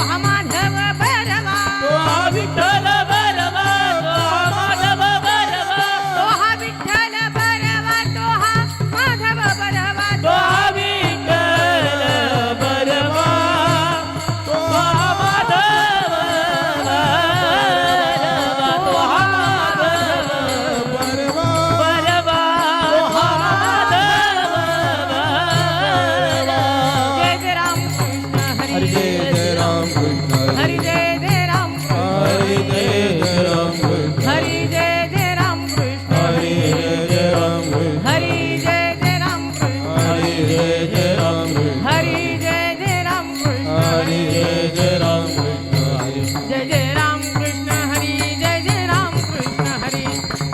माधबा बराबा तो आठवण बराबा बराबा बराबा बराबा